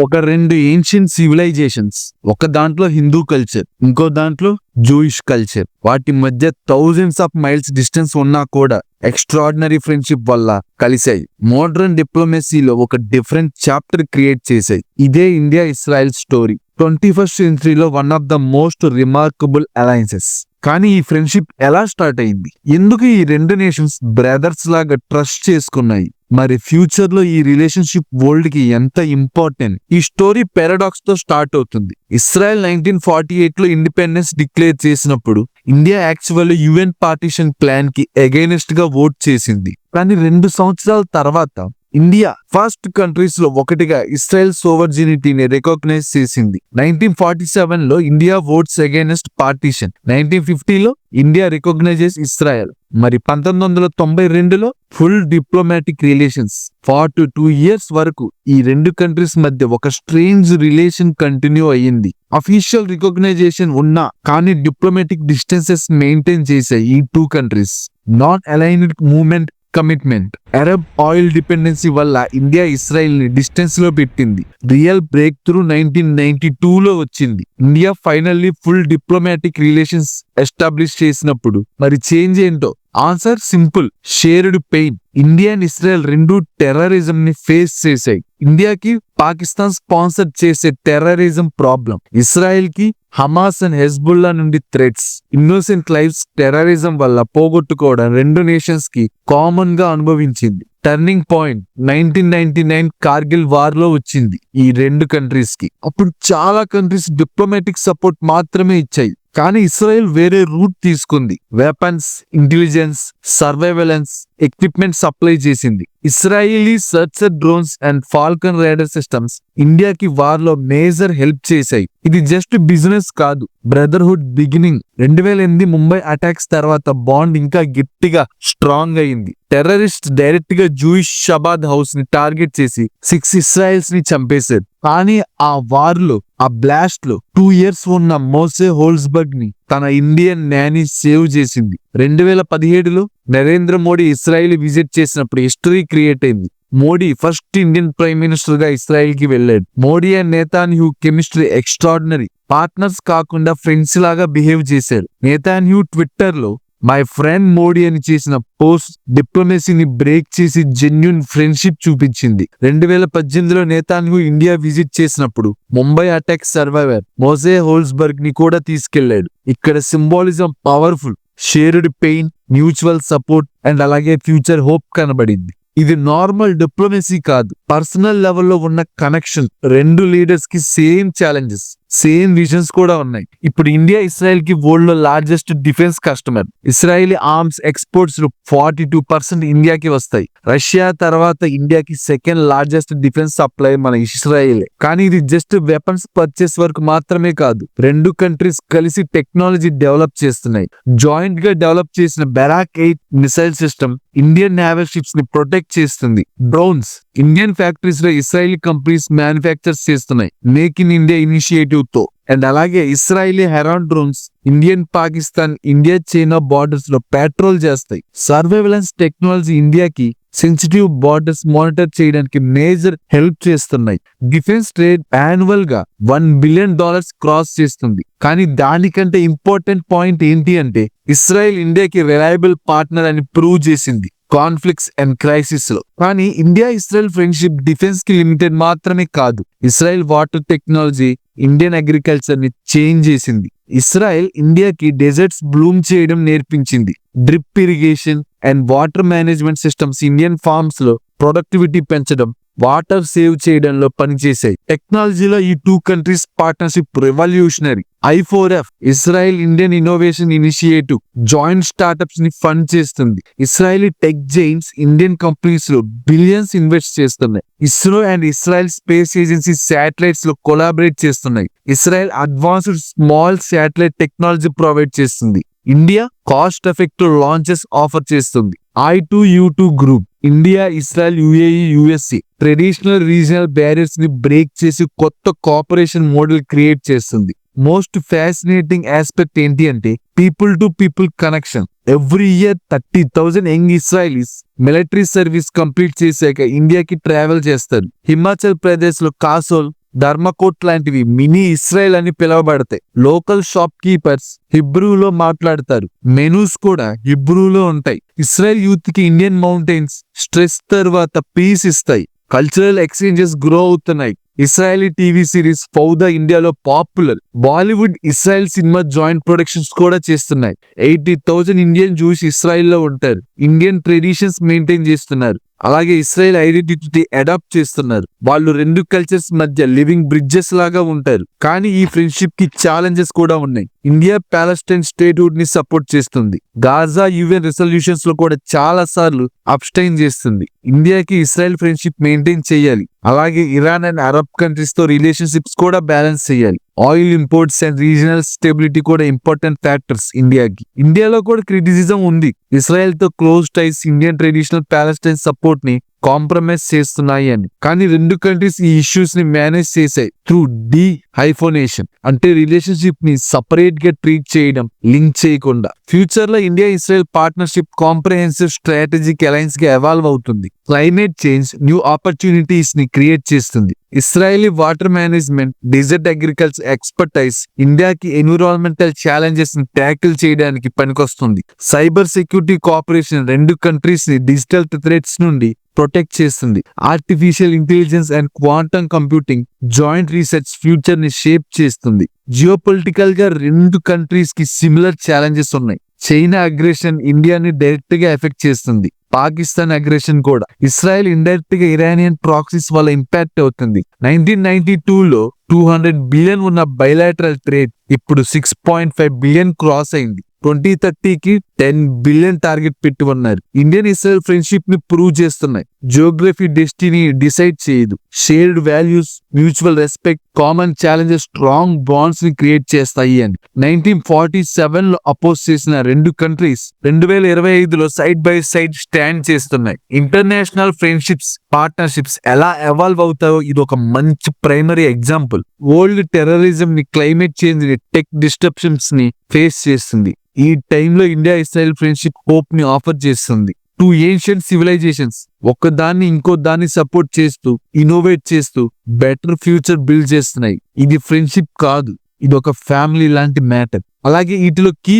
ఒక రెండు ancient civilisations ఒక దాంట్లో హిందూ కల్చర్ ఇంకో దాంట్లో జూయిష్ కల్చర్ వాటి మధ్య థౌజండ్స్ ఆఫ్ మైల్స్ డిస్టెన్స్ ఉన్నా కూడా ఎక్స్ట్రాడినరీ ఫ్రెండ్షిప్ వల్ల కలిశాయి. మోడర్న్ డిప్లొమసీలో ఒక డిఫరెంట్ చాప్టర్ క్రియేట్ చేశాయి. ఇదే India Israel story twenty first సెంచరీలో one of the most remarkable alliances కానీ ఈ ఫ్రెండ్షిప్ ఎలా స్టార్ట్ అయింది? ఎందుకు ఈ రెండు నేషన్స్ బ్రదర్స్ లాగా ట్రస్ట్ చేసుకున్నాయి? మరి ఫ్యూచర్లో ఈ రిలేషన్షిప్ వరల్డ్కి ఎంత ఇంపార్టెంట్? ఈ స్టోరీ పారాడాక్స్తో స్టార్ట్ అవుతుంది. ఇస్రాయల్ నైన్టీన్ ఫార్టీ ఎయిట్లో ఇండిపెండెన్స్ డిక్లేర్ చేసినప్పుడు ఇండియా యాక్చువల్ యుఎన్ పార్టీషన్ ప్లాన్కి అగైనెస్ట్గా ఓట్ చేసింది. కానీ రెండు సంవత్సరాల తర్వాత ఇండియా ఫస్ట్ కంట్రీస్లో ఒకటిగా ఇస్రాయెల్ సోవర్జినిటీని రికగ్నైజ్ చేసింది. నైన్టీన్ ఫార్టీ సెవెన్లో India votes against partition. Nineteen ఫిఫ్టీలో ఇండియా రికగ్నైజెస్ ఇస్రాయెల్. మరి పంతొమ్మిది వందల తొంభై రెండులో full diplomatic relations. Forty two years వరకు ఈ రెండు కంట్రీస్ మధ్య ఒక స్ట్రేంజ్ రిలేషన్ కంటిన్యూ అయ్యింది. అఫీషియల్ రికగ్నైజేషన్ ఉన్నా కానీ డిప్లొమాటిక్ డిస్టెన్సెస్ మెయింటైన్ చేశాయి ఈ two countries. Non aligned movement commitment Arab oil dependency వల్ల ఇండియా ఇస్రాయెల్ని డిస్టెన్స్లో పెట్టింది. Real breakthrough nineteen ninety two లో వచ్చింది. India finally full diplomatic relations establish చేసినప్పుడు. మరి చేంజ్ ఏంటో? Answer simple. Shared pain. India and Israel రెండు టెర్రరిజం ని ఫేస్ చేశాయి. ఇండియాకి పాకిస్తాన్ స్పాన్సర్ చేసే టెర్రరిజం ప్రాబ్లం. ఇస్రాయెల్కి హమాస్ అండ్ హెజ్బుల్లా నుండి థ్రెట్స్ ఇన్నోసెంట్ లైఫ్స్ టెర్రరిజం వల్ల పోగొట్టుకోవడం రెండు నేషన్స్కి కామన్గా అనుభవించింది. Turning point nineteen ninety nine Kargil వార్లో వచ్చింది ఈ రెండు కంట్రీస్కి. అప్పుడు చాలా కంట్రీస్ డిప్లొమాటిక్ సపోర్ట్ మాత్రమే ఇచ్చాయి. కానీ ఇస్రాయెల్ వేరే రూట్ తీసుకుంది. Weapons intelligence surveillance equipment supply చేసింది. Israeli searcher drones and Phalcon radar systems ఇండియాకి వార్లో మేజర్ హెల్ప్ చేశాయి. ఇది జస్ట్ బిజినెస్ కాదు బ్రదర్హుడ్ బిగినింగ్. రెండు వేల ఎనిమిది ముంబై అటాక్స్ తర్వాత బాండ్ ఇంకా గట్టిగా స్ట్రాంగ్ అయింది. టెర్రరిస్ట్ డైరెక్ట్గా జూయిష్ షబాద్ హౌస్ని టార్గెట్ చేసి సిక్స్ ఇస్రాయల్స్ని చంపేశారు. కానీ ఆ వార్లో ఆ బ్లాస్ట్లో టూ ఇయర్స్ ఉన్న మోసే హోల్స్బర్గ్ని తన ఇండియన్ నాని సేవ్ చేసింది. రెండు వేల పదిహేడులో నరేంద్ర మోడీ ఇస్రాయల్ విజిట్ చేసినప్పుడు హిస్టరీ క్రియేట్ అయింది. మోడీ ఫస్ట్ ఇండియన్ ప్రైమ్ మినిస్టర్గా ఇస్రాయెల్కి వెళ్ళాడు. Modi and Netanyahu chemistry extraordinary partners కాకుండా ఫ్రెండ్స్ లాగా బిహేవ్ చేశారు. నేతాన్యూ ట్విట్టర్లో మై ఫ్రెండ్ మోడీ అని చేసిన పోస్ట్ డిప్లొమసీని బ్రేక్ చేసి జెన్యున్ ఫ్రెండ్షిప్ చూపించింది. రెండు వేల పద్దెనిమిదిలో నేతాన్యూ ఇండియా విజిట్ చేసినప్పుడు ముంబై అటాక్ సర్వైవర్ మోసే హోల్స్బర్గ్ని కూడా తీసుకెళ్ళాడు. ఇక్కడ symbolism powerful. Shared pain mutual support and అలాగే ఫ్యూచర్ హోప్ కనబడింది. ఇది నార్మల్ డిప్లొమసీ కాదు. పర్సనల్ లెవెల్లో ఉన్న కనెక్షన్ రెండు లీడర్స్కి సేమ్ ఛాలెంజెస్ సేమ్ విజన్స్ కూడా ఉన్నాయి. ఇప్పుడు ఇండియా ఇస్రాయల్కి వరల్డ్లో largest defence customer Israeli arms exports forty two percent ఇండియాకి వస్తాయి. రష్యా తర్వాత ఇండియాకి సెకండ్ లార్జెస్ట్ డిఫెన్స్ సప్లై మన ఇస్రాయలే. కానీ ఇది జస్ట్ వెపన్స్ పర్చేస్ వరకు మాత్రమే కాదు. రెండు కంట్రీస్ కలిసి టెక్నాలజీ డెవలప్ చేస్తున్నాయి. జాయింట్గా డెవలప్ చేసిన Barak eight missile system Indian naval షిప్స్ని protect చేస్తుంది. డ్రోన్స్ ఇండియన్ ఫ్యాక్టరీస్లో ఇస్రాయలీ కంపెనీస్ మ్యానుఫ్యాక్చర్ చేస్తున్నాయి. మేక్ ఇన్ ఇండియా ఇనిషియేటివ్ తో అండ్ అలాగే Israeli Heron drones Indian Pakistan India China బార్డర్స్లో patrol చేస్తాయి. సర్వేలెన్స్ టెక్నాలజీ ఇండియాకి సెన్సిటివ్ బార్డర్స్ మానిటర్ చేయడానికి major help చేస్తున్నాయి. Defence trade యాన్యువల్గా వన్ బిలియన్ డాలర్స్ క్రాస్ చేస్తుంది. కానీ దానికంటే ఇంపార్టెంట్ పాయింట్ ఏంటి అంటే ఇస్రాయెల్ ఇండియాకి రిలయబుల్ పార్ట్నర్ అని ప్రూవ్ చేసింది. Conflicts and క్రైసిస్లో. కానీ ఇండియా ఇస్రాయల్ ఫ్రెండ్షిప్ డిఫెన్స్కి లిమిటెడ్ మాత్రమే కాదు. ఇస్రాయల్ వాటర్ టెక్నాలజీ ఇండియన్ అగ్రికల్చర్ని చేంజ్ చేసింది. ఇస్రాయెల్ ఇండియాకి డెజర్ట్స్ బ్లూమ్ చేయడం నేర్పించింది. Drip irrigation and water management systems Indian ఫార్మ్స్లో productivity పెంచడం వాటర్ సేవ్ చేయడంలో పనిచేశాయి. టెక్నాలజీలో ఈ two countries partnership revolutionary. I four F Israel Indian innovation initiative joint స్టార్టప్స్ని fund చేస్తుంది. ఇస్రాయలీ టెక్ జైన్స్ ఇండియన్ కంపెనీస్లో బిలియన్స్ ఇన్వెస్ట్ చేస్తున్నాయి. ISRO and Israel space agency శాటిలైట్స్లో collaborate చేస్తున్నాయి. Israel advanced small satellite technology provide చేస్తుంది. India cost effective launches offer చేస్తుంది. I two U two group. India Israel UAE USC traditional regional బ్యారియర్స్ని break చేసి కొత్త cooperation model create చేస్తుంది. Most fascinating aspect ఏంటి అంటే people to people connection. Every year thirty thousand young Israelis military service complete చేశాక ఇండియాకి travel చేస్తారు. హిమాచల్ ప్రదేశ్లో కాసోల్ ధర్మకోట్ లాంటివి మినీ ఇస్రాయల్ అని పిలువబడతాయి లోకల్ షాప్ కీపర్స్ హిబ్రూలో మాట్లాడతారు. మెనూస్ కూడా హిబ్రూలో ఉంటాయి. ఇస్రాయల్ యూత్కి ఇండియన్ మౌంటైన్స్ స్ట్రెస్ తర్వాత పీస్ ఇస్తాయి. కల్చరల్ ఎక్స్చేంజెస్ గ్రో అవుతున్నాయి. ఇస్రాయలీ టీవీ సిరీస్ ఫౌదా ఇండియాలో popular. Bollywood Israel cinema joint productions కూడా చేస్తున్నాయి. ఎయిటీ థౌజండ్ ఇండియన్ జూస్ ఇస్రాయెల్లో ఉంటారు. ఇండియన్ ట్రెడిషన్స్ మెయింటైన్ చేస్తున్నారు. అలాగే ఇస్రాయల్ ఐడెంటిటీ అడాప్ట్ చేస్తున్నారు. వాళ్ళు రెండు కల్చర్స్ మధ్య లివింగ్ బ్రిడ్జెస్ లాగా ఉంటారు. కానీ ఈ ఫ్రెండ్షిప్కి ఛాలెంజెస్ కూడా ఉన్నాయి. ఇండియా పాలస్టైన్ స్టేట్హుడ్ని సపోర్ట్ చేస్తుంది. గాజా యుఎన్ రెసల్యూషన్స్లో కూడా చాలా సార్లు అబ్స్టైన్ చేస్తుంది. ఇండియాకి ఇస్రాయెల్ ఫ్రెండ్షిప్ మెయింటైన్ చేయాలి. అలాగే ఇరాన్ అండ్ అరబ్ కంట్రీస్తో రిలేషన్షిప్స్ కూడా బ్యాలెన్స్ చేయాలి. Oil imports and regional stability కూడా ఇంపార్టెంట్ ఫ్యాక్టర్స్ ఇండియాకి. ఇండియాలో కూడా క్రిటిసిజం ఉంది. ఇస్రాయెల్తో close ties Indian traditional Palestine సపోర్ట్ని కాంప్రమైజ్ చేస్తున్నాయి అని. కానీ రెండు కంట్రీస్ ఈ ఇష్యూస్ని మేనేజ్ చేశాయి త్రూ డి హైఫోనేషన్ అంటే రిలేషన్షిప్ని సపరేట్గా ట్రీట్ చేయడం లింక్ చేయకుండా. ఫ్యూచర్లో India Israel partnership comprehensive strategic అలయన్స్గా evolve అవుతుంది. క్లైమేట్ చేంజ్ న్యూ ఆపర్చునిటీస్ని క్రియేట్ చేస్తుంది. Israeli water management desert agriculture expertise ఇండియాకి ఎన్విరాన్మెంటల్ ఛాలెంజెస్ని ట్యాకిల్ చేయడానికి పనికొస్తుంది. సైబర్ సెక్యూరిటీ కోఆపరేషన్ రెండు కంట్రీస్ని డిజిటల్ థ్రెట్స్ నుండి ప్రొటెక్ట్ చేస్తుంది. Artificial intelligence and quantum computing joint research ఫ్యూచర్ని shape చేస్తుంది. జియోపొలిటికల్గా రెండు కంట్రీస్కి సిమిలర్ ఛాలెంజెస్ ఉన్నాయి. చైనా అగ్రెషన్ ఇండియాని డైరెక్ట్గా ఎఫెక్ట్ చేస్తుంది. పాకిస్తాన్ అగ్రెషన్ కూడా ఇస్రాయెల్ ఇండైరెక్ట్గా ఇరానియన్ ప్రాక్సిస్ వల్ల ఇంపాక్ట్ అవుతుంది. నైన్టీన్ నైన్టీ టూ లో టూ హండ్రెడ్ బిలియన్ ఉన్న బైలాటరల్ ట్రేడ్ ఇప్పుడు six point five billion cross అయింది. ట్వంటీ థర్టీకి టెన్ బిలియన్ టార్గెట్ పెట్టి ఉన్నారు. ఇండియన్ ఇస్రాయల్ ఫ్రెండ్షిప్ని ప్రూవ్ చేస్తున్నాయి. జియోగ్రఫీ డెస్టినీ డిసైడ్ చేయదు. Shared values mutual respect common challenges strong బాండ్స్ని create చేస్తాయి అని. నైన్టీన్ ఫార్టీ సెవెన్లో అపోజ్ చేసిన రెండు కంట్రీస్ రెండు వేల ఇరవై ఐదులో సైడ్ బై సైడ్ స్టాండ్ చేస్తున్నాయి. ఇంటర్నేషనల్ ఫ్రెండ్షిప్స్ పార్ట్నర్షిప్స్ ఎలా ఎవాల్వ్ అవుతాయో ఇది ఒక మంచి ప్రైమరీ ఎగ్జాంపుల్. వరల్డ్ టెర్రరిజం ని క్లైమేట్ చేంజ్ని టెక్ డిస్టర్బన్స్ని ఫేస్ చేస్తుంది. ఈ టైంలో ఇండియా ఇస్రాయల్ ఫ్రెండ్షిప్ హోప్ని ఆఫర్ చేస్తుంది. టూ ఏన్షియంట్ సివిలైజేషన్స్ ఒకదాన్ని ఇంకో దాన్ని సపోర్ట్ చేస్తూ ఇన్నోవేట్ చేస్తూ బెటర్ ఫ్యూచర్ బిల్డ్ చేస్తున్నాయి. ఇది ఫ్రెండ్షిప్ కాదు ఇది ఒక ఫ్యామిలీ లాంటి మ్యాటర్ అలాగే వీటిలో కీ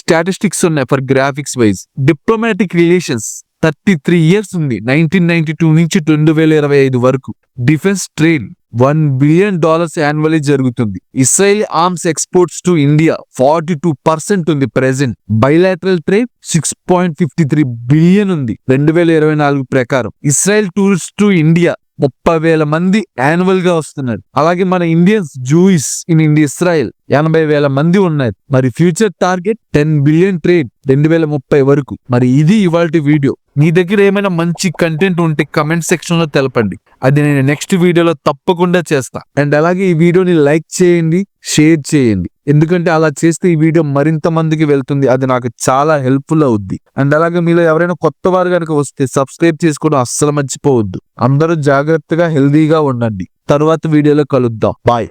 స్టాటిస్టిక్స్ ఉన్నాయి for graphics wise diplomatic relations thirty three years ఉంది నైన్టీన్ నైన్టీ టూ నుంచి రెండు వేల ఇరవై ఐదు వరకు. Defence trade one billion dollars annually జరుగుతుంది. Israel arms exports to India forty two percent ఉంది present bilateral trade six point fifty three billion ఉంది రెండు వేల ఇరవై నాలుగు ప్రకారం. ఇస్రాయల్ టూరిస్ట్ టు ఇండియా ముప్పై వేల మంది యాన్యువల్గా వస్తున్నారు. అలాగే మన Indians Jews in India Israel ఎనభై వేల మంది ఉన్నారు మరి future target ten billion trade రెండు వేల ముప్పై వరకు. మరి ఇది ఇవాళ వీడియో. మీ దగ్గర ఏమైనా మంచి కంటెంట్ ఉంటే కమెంట్ సెక్షన్లో తెలపండి. అది నేను నెక్స్ట్ వీడియోలో తప్పకుండా చేస్తా. అండ్ అలాగే ఈ వీడియోని లైక్ చేయండి షేర్ చేయండి. ఎందుకంటే అలా చేస్తే ఈ వీడియో మరింత మందికి వెళ్తుంది. అది నాకు చాలా హెల్ప్ఫుల్ అవుద్ది. అండ్ అలాగే మీలో ఎవరైనా కొత్త వారు కనుక వస్తే సబ్స్క్రైబ్ చేసుకోవడం అస్సలు మర్చిపోవద్దు. అందరూ జాగ్రత్తగా హెల్దీగా ఉండండి. తర్వాత వీడియోలో కలుద్దాం. బాయ్